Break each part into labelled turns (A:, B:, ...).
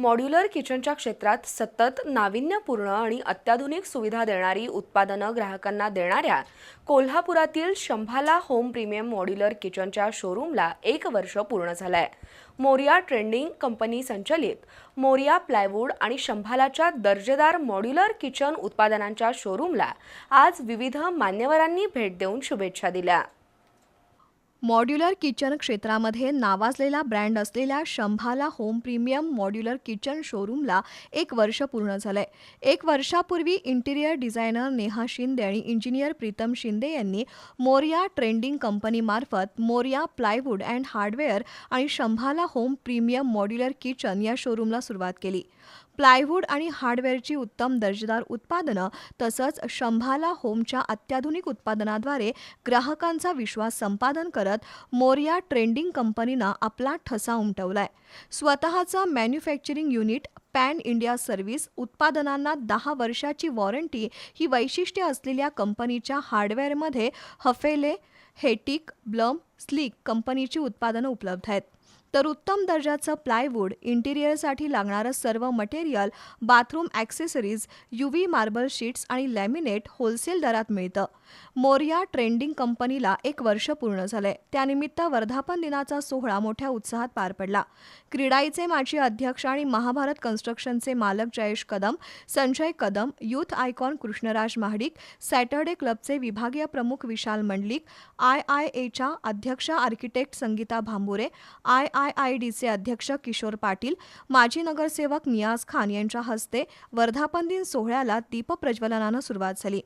A: Modular किचनच्या क्षेत्रात सतत नाविन्यपूर्ण आणि अत्याधुनिक सुविधा देणारी उत्पादनं ग्राहकांना देणाऱ्या कोल्हापुरातील शंभाला होम प्रीमियम मॉड्युलर किचनच्या शोरूमला एक वर्ष पूर्ण झालंय. मोरिया ट्रेंडिंग कंपनी संचलित मोरिया प्लायवूड आणि शंभालाच्या दर्जेदार मॉड्युलर किचन उत्पादनांच्या शोरूमला आज विविध मान्यवरांनी भेट देऊन शुभेच्छा दिल्या.
B: मॉड्युलर किचन क्षेत्रामध्ये नावाजलेला ब्रँड असलेल्या Shambhala home premium modular kitchen शोरूमला एक वर्ष पूर्ण झालंय. एक वर्षापूर्वी इंटिरियर डिझायनर नेहा शिंदे आणि इंजिनियर प्रीतम शिंदे यांनी मोरिया ट्रेंडिंग कंपनीमार्फत मोरिया प्लायवूड अँड हार्डवेअर आणि Shambhala home premium modular kitchen या शोरूमला सुरुवात केली. प्लायवूड आणि हार्डवेअरची उत्तम दर्जेदार उत्पादनं तसंच शंभाला होमच्या अत्याधुनिक उत्पादनाद्वारे ग्राहकांचा विश्वास संपादन करत मोरिया ट्रेंडिंग कंपनीनं आपला ठसा उमटवलाय. स्वतःचं manufacturing unit pan India service उत्पादनांना दहा वर्षाची वॉरंटी ही वैशिष्ट्य असलेल्या कंपनीच्या हार्डवेअरमध्ये हफेले हेटिक ब्लम स्लिक कंपनीची उत्पादनं उपलब्ध आहेत. तर उत्तम दर्जाचं प्लायवूड इंटिरियरसाठी लागणारं सर्व material bathroom accessories UV marble sheets आणि लॅमिनेट होलसेल दरात मिळतं. मोरिया ट्रेंडिंग कंपनीला एक वर्ष पूर्ण झालंय. त्यानिमित्त वर्धापन दिनाचा सोहळा मोठ्या उत्साहात पार पडला. क्रीडाईचे माजी अध्यक्ष आणि महाभारत कन्स्ट्रक्शनचे मालक Jayesh Kadam Sanjay Kadam youth icon Krishnaraj Mahadik Saturday क्लबचे विभागीय प्रमुख विशाल मंडलिक आय आय एच्या अध्यक्षा architect Sangeeta Bhambure I I I I डीचे अध्यक्ष किशोर पाटील माजी नगरसेवक नियाज खान यांच्या हस्ते वर्धापन दिन सोहळ्याला दीपप्रज्वलनानं सुरुवात झाली.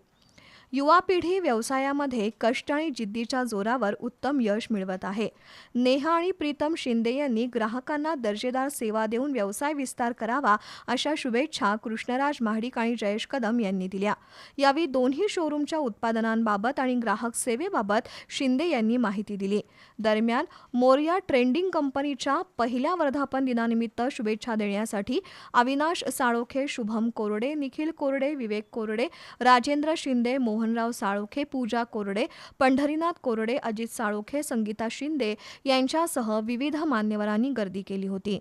B: युवा पिढी व्यवसायामध्ये कष्ट आणि जिद्दीच्या जोरावर उत्तम यश मिळवत आहे. नेहा आणि प्रीतम शिंदे यांनी ग्राहकांना दर्जेदार सेवा देऊन व्यवसाय विस्तार करावा अशा शुभेच्छा कृष्णराज महाडिक आणि जयेश कदम यांनी दिल्या. यावेळी दोन्ही शोरूमच्या उत्पादनांबाबत आणि ग्राहक सेवेबाबत शिंदे यांनी माहिती दिली. दरम्यान मोर्या ट्रेंडिंग कंपनीच्या पहिल्या वर्धापन दिनानिमित्त शुभेच्छा देण्यासाठी अविनाश साळोखे शुभम कोरडे निखिल कोरडे विवेक कोरडे राजेंद्र शिंदे मोहन मोहनराव साळोखे पूजा कोरडे पंढरीनाथ कोरडे अजित साळोखे संगीता शिंदे यांच्यासह विविध मान्यवरांनी गर्दी केली होती.